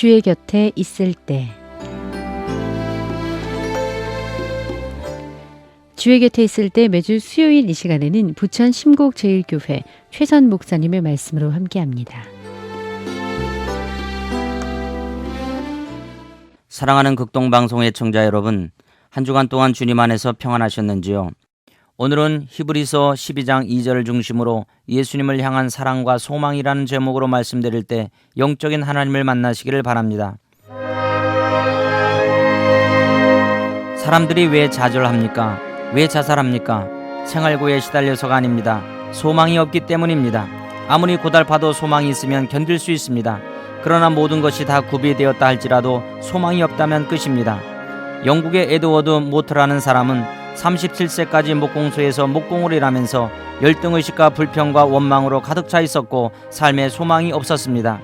주의 곁에 있을 때 주의 곁에 있을 때 매주 수요일 이 시간에는 부천 심곡제일교회 최선 목사님의 말씀으로 함께합니다. 사랑하는 극동방송 애청자 여러분, 한 주간 동안 주님 안에서 평안하셨는지요? 오늘은 히브리서 12장 2절을 중심으로 예수님을 향한 사랑과 소망이라는 제목으로 말씀드릴 때 영적인 하나님을 만나시기를 바랍니다. 사람들이 왜 좌절합니까? 왜 자살합니까? 생활고에 시달려서가 아닙니다. 소망이 없기 때문입니다. 아무리 고달파도 소망이 있으면 견딜 수 있습니다. 그러나 모든 것이 다 구비되었다 할지라도 소망이 없다면 끝입니다. 영국의 에드워드 모트라는 사람은 37세까지 목공소에서 목공을 일하면서 열등의식과 불평과 원망으로 가득 차 있었고 삶에 소망이 없었습니다.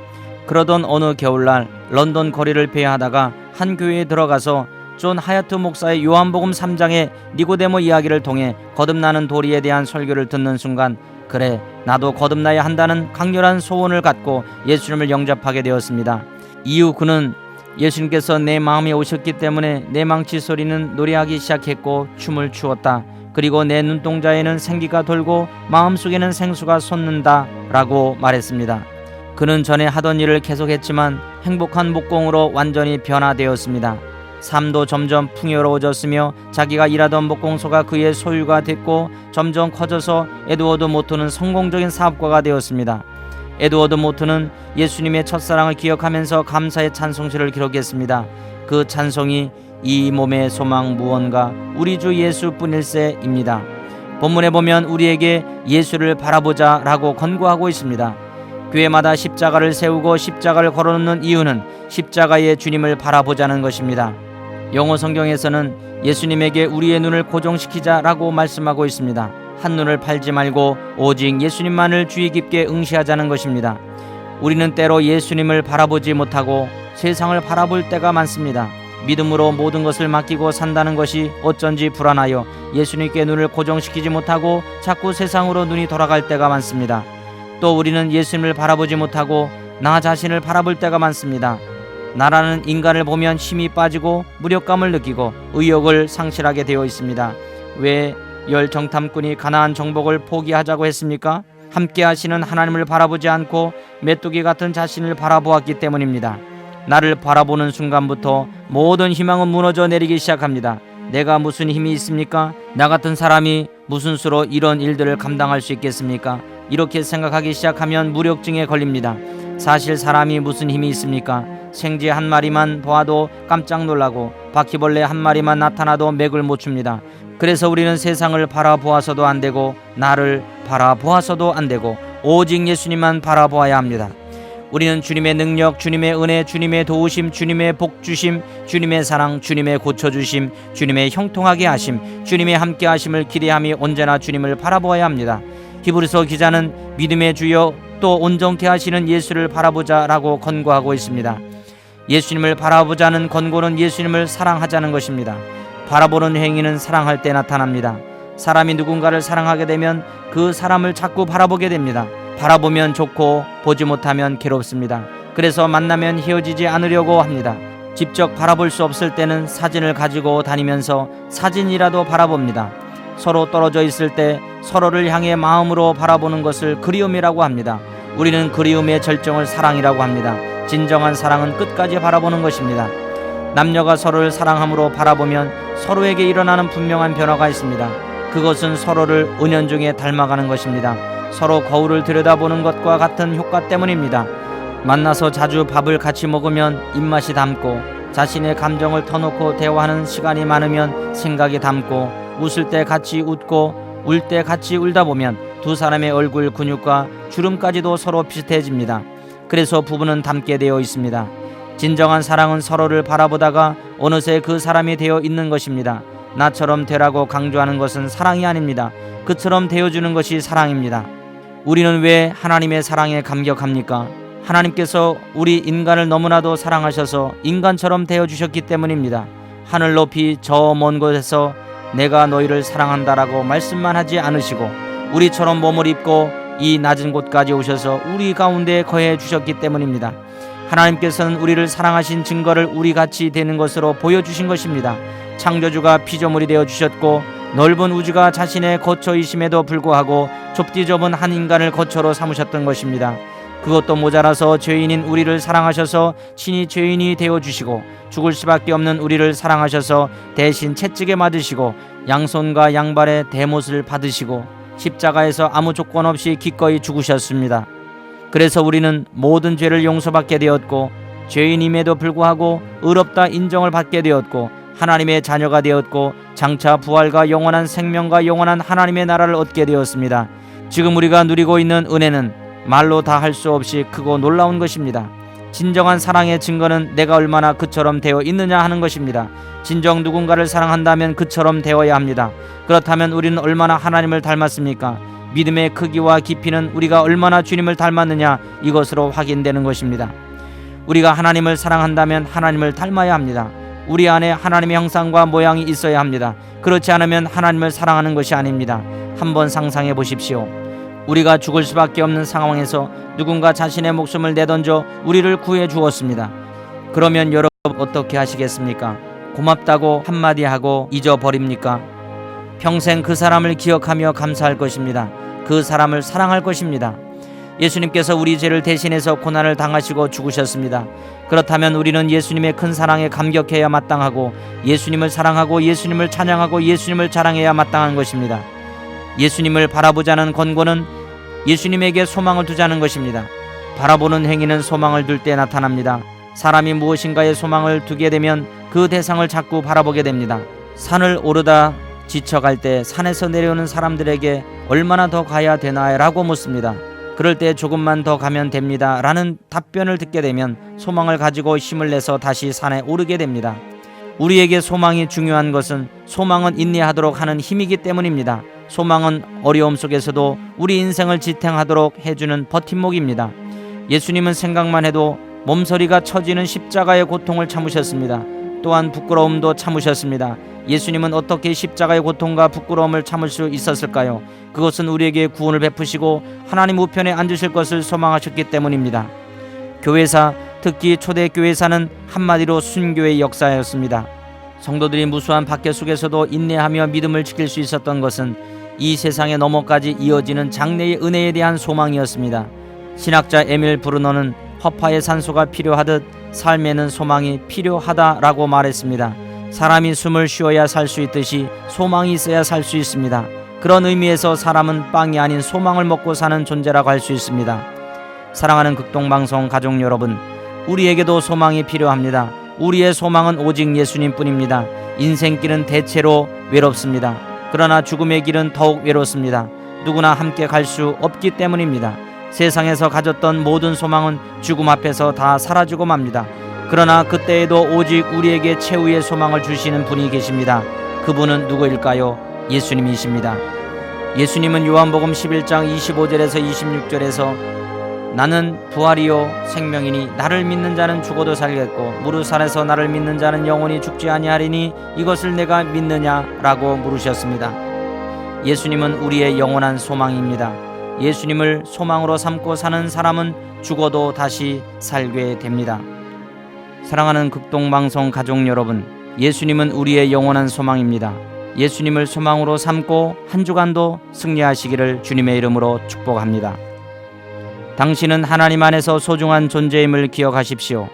그러던 어느 겨울날 런던 거리를 배회하다가 한 교회에 들어가서 존 하야트 목사의 요한복음 3장의 니고데모 이야기를 통해 거듭나는 도리에 대한 설교를 듣는 순간 그래 나도 거듭나야 한다는 강렬한 소원을 갖고 예수님을 영접하게 되었습니다. 이후 그는 예수님께서 내 마음에 오셨기 때문에 내 망치 소리는 노래하기 시작했고 춤을 추었다. 그리고 내 눈동자에는 생기가 돌고 마음속에는 생수가 솟는다 라고 말했습니다. 그는 전에 하던 일을 계속했지만 행복한 목공으로 완전히 변화되었습니다. 삶도 점점 풍요로워졌으며 자기가 일하던 목공소가 그의 소유가 됐고 점점 커져서 에드워드 모트는 성공적인 사업가가 되었습니다. 에드워드 모트는 예수님의 첫사랑을 기억하면서 감사의 찬송시를 기록했습니다. 그 찬송이 이 몸의 소망 무언가 우리 주 예수뿐일세입니다. 본문에 보면 우리에게 예수를 바라보자라고 권고하고 있습니다. 교회마다 십자가를 세우고 십자가를 걸어놓는 이유는 십자가의 주님을 바라보자는 것입니다. 영어 성경에서는 예수님에게 우리의 눈을 고정시키자라고 말씀하고 있습니다. 한눈을 팔지 말고 오직 예수님만을 주의 깊게 응시하자는 것입니다. 우리는 때로 예수님을 바라보지 못하고 세상을 바라볼 때가 많습니다. 믿음으로 모든 것을 맡기고 산다는 것이 어쩐지 불안하여 예수님께 눈을 고정시키지 못하고 자꾸 세상으로 눈이 돌아갈 때가 많습니다. 또 우리는 예수님을 바라보지 못하고 나 자신을 바라볼 때가 많습니다. 나라는 인간을 보면 힘이 빠지고 무력감을 느끼고 의욕을 상실하게 되어 있습니다. 왜 열 정탐꾼이 가나안 정복을 포기하자고 했습니까? 함께 하시는 하나님을 바라보지 않고 메뚜기 같은 자신을 바라보았기 때문입니다. 나를 바라보는 순간부터 모든 희망은 무너져 내리기 시작합니다. 내가 무슨 힘이 있습니까? 나 같은 사람이 무슨 수로 이런 일들을 감당할 수 있겠습니까? 이렇게 생각하기 시작하면 무력증에 걸립니다. 사실 사람이 무슨 힘이 있습니까? 생쥐 한 마리만 보아도 깜짝 놀라고 바퀴벌레 한 마리만 나타나도 맥을 못 춥니다. 그래서 우리는 세상을 바라보아서도 안 되고 나를 바라보아서도 안 되고 오직 예수님만 바라보아야 합니다. 우리는 주님의 능력, 주님의 은혜, 주님의 도우심, 주님의 복주심, 주님의 사랑, 주님의 고쳐주심, 주님의 형통하게 하심, 주님의 함께 하심을 기대함이 언제나 주님을 바라보아야 합니다. 히브리서 기자는 믿음의 주여 또 온전케 하시는 예수를 바라보자라고 권고하고 있습니다. 예수님을 바라보자는 권고는 예수님을 사랑하자는 것입니다. 바라보는 행위는 사랑할 때 나타납니다. 사람이 누군가를 사랑하게 되면 그 사람을 자꾸 바라보게 됩니다. 바라보면 좋고 보지 못하면 괴롭습니다. 그래서 만나면 헤어지지 않으려고 합니다. 직접 바라볼 수 없을 때는 사진을 가지고 다니면서 사진이라도 바라봅니다. 서로 떨어져 있을 때 서로를 향해 마음으로 바라보는 것을 그리움이라고 합니다. 우리는 그리움의 절정을 사랑이라고 합니다. 진정한 사랑은 끝까지 바라보는 것입니다. 남녀가 서로를 사랑함으로 바라보면 서로에게 일어나는 분명한 변화가 있습니다. 그것은 서로를 은연중에 닮아가는 것입니다. 서로 거울을 들여다보는 것과 같은 효과 때문입니다. 만나서 자주 밥을 같이 먹으면 입맛이 닮고 자신의 감정을 터놓고 대화하는 시간이 많으면 생각이 닮고 웃을 때 같이 웃고 울 때 같이 울다 보면 두 사람의 얼굴 근육과 주름까지도 서로 비슷해집니다. 그래서 부부는 닮게 되어 있습니다. 진정한 사랑은 서로를 바라보다가 어느새 그 사람이 되어 있는 것입니다. 나처럼 되라고 강조하는 것은 사랑이 아닙니다. 그처럼 되어주는 것이 사랑입니다. 우리는 왜 하나님의 사랑에 감격합니까? 하나님께서 우리 인간을 너무나도 사랑하셔서 인간처럼 되어주셨기 때문입니다. 하늘 높이 저 먼 곳에서 내가 너희를 사랑한다라고 말씀만 하지 않으시고 우리처럼 몸을 입고 이 낮은 곳까지 오셔서 우리 가운데 거해 주셨기 때문입니다. 하나님께서는 우리를 사랑하신 증거를 우리 같이 되는 것으로 보여주신 것입니다. 창조주가 피조물이 되어 주셨고 넓은 우주가 자신의 거처이심에도 불구하고 좁디 좁은 한 인간을 거처로 삼으셨던 것입니다. 그것도 모자라서 죄인인 우리를 사랑하셔서 친히 죄인이 되어 주시고 죽을 수밖에 없는 우리를 사랑하셔서 대신 채찍에 맞으시고 양손과 양발의 대못을 받으시고 십자가에서 아무 조건 없이 기꺼이 죽으셨습니다. 그래서 우리는 모든 죄를 용서받게 되었고 죄인임에도 불구하고 의롭다 인정을 받게 되었고 하나님의 자녀가 되었고 장차 부활과 영원한 생명과 영원한 하나님의 나라를 얻게 되었습니다. 지금 우리가 누리고 있는 은혜는 말로 다 할 수 없이 크고 놀라운 것입니다. 진정한 사랑의 증거는 내가 얼마나 그처럼 되어 있느냐 하는 것입니다. 진정 누군가를 사랑한다면 그처럼 되어야 합니다. 그렇다면 우리는 얼마나 하나님을 닮았습니까? 믿음의 크기와 깊이는 우리가 얼마나 주님을 닮았느냐 이것으로 확인되는 것입니다. 우리가 하나님을 사랑한다면 하나님을 닮아야 합니다. 우리 안에 하나님의 형상과 모양이 있어야 합니다. 그렇지 않으면 하나님을 사랑하는 것이 아닙니다. 한번 상상해 보십시오. 우리가 죽을 수밖에 없는 상황에서 누군가 자신의 목숨을 내던져 우리를 구해 주었습니다. 그러면 여러분 어떻게 하시겠습니까? 고맙다고 한마디 하고 잊어버립니까? 평생 그 사람을 기억하며 감사할 것입니다. 그 사람을 사랑할 것입니다. 예수님께서 우리 죄를 대신해서 고난을 당하시고 죽으셨습니다. 그렇다면 우리는 예수님의 큰 사랑에 감격해야 마땅하고 예수님을 사랑하고 예수님을 찬양하고 예수님을 자랑해야 마땅한 것입니다. 예수님을 바라보자는 권고는 예수님에게 소망을 두자는 것입니다. 바라보는 행위는 소망을 둘 때 나타납니다. 사람이 무엇인가에 소망을 두게 되면 그 대상을 자꾸 바라보게 됩니다. 산을 오르다 지쳐갈 때 산에서 내려오는 사람들에게 얼마나 더 가야 되나라고 묻습니다. 그럴 때 조금만 더 가면 됩니다. 라는 답변을 듣게 되면 소망을 가지고 힘을 내서 다시 산에 오르게 됩니다. 우리에게 소망이 중요한 것은 소망은 인내하도록 하는 힘이기 때문입니다. 소망은 어려움 속에서도 우리 인생을 지탱하도록 해주는 버팀목입니다. 예수님은 생각만 해도 몸서리가 처지는 십자가의 고통을 참으셨습니다. 또한 부끄러움도 참으셨습니다. 예수님은 어떻게 십자가의 고통과 부끄러움을 참을 수 있었을까요? 그것은 우리에게 구원을 베푸시고 하나님 우편에 앉으실 것을 소망하셨기 때문입니다. 교회사, 특히 초대 교회사는 한마디로 순교의 역사였습니다. 성도들이 무수한 박해 속에서도 인내하며 믿음을 지킬 수 있었던 것은 이 세상에 넘어까지 이어지는 장래의 은혜에 대한 소망이었습니다. 신학자 에밀 브루너는 허파의 산소가 필요하듯 삶에는 소망이 필요하다라고 말했습니다. 사람이 숨을 쉬어야 살 수 있듯이 소망이 있어야 살 수 있습니다. 그런 의미에서 사람은 빵이 아닌 소망을 먹고 사는 존재라고 할 수 있습니다. 사랑하는 극동방송 가족 여러분, 우리에게도 소망이 필요합니다. 우리의 소망은 오직 예수님뿐입니다. 인생길은 대체로 외롭습니다. 그러나 죽음의 길은 더욱 외롭습니다. 누구나 함께 갈 수 없기 때문입니다. 세상에서 가졌던 모든 소망은 죽음 앞에서 다 사라지고 맙니다. 그러나 그때에도 오직 우리에게 최후의 소망을 주시는 분이 계십니다. 그분은 누구일까요? 예수님이십니다. 예수님은 요한복음 11장 25절에서 26절에서 나는 부활이요 생명이니 나를 믿는 자는 죽어도 살겠고 무릇 살에서 나를 믿는 자는 영원히 죽지 아니하리니 이것을 내가 믿느냐라고 물으셨습니다. 예수님은 우리의 영원한 소망입니다. 예수님을 소망으로 삼고 사는 사람은 죽어도 다시 살게 됩니다. 사랑하는 극동방송 가족 여러분, 예수님은 우리의 영원한 소망입니다. 예수님을 소망으로 삼고 한 주간도 승리하시기를 주님의 이름으로 축복합니다. 당신은 하나님 안에서 소중한 존재임을 기억하십시오.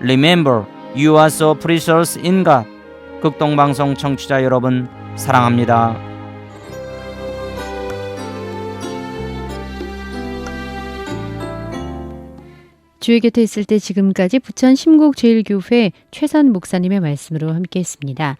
Remember, you are so precious in God. 극동방송 청취자 여러분, 사랑합니다. 주의 곁에 있을 때 지금까지 부천 심곡제일교회 최선 목사님의 말씀으로 함께했습니다.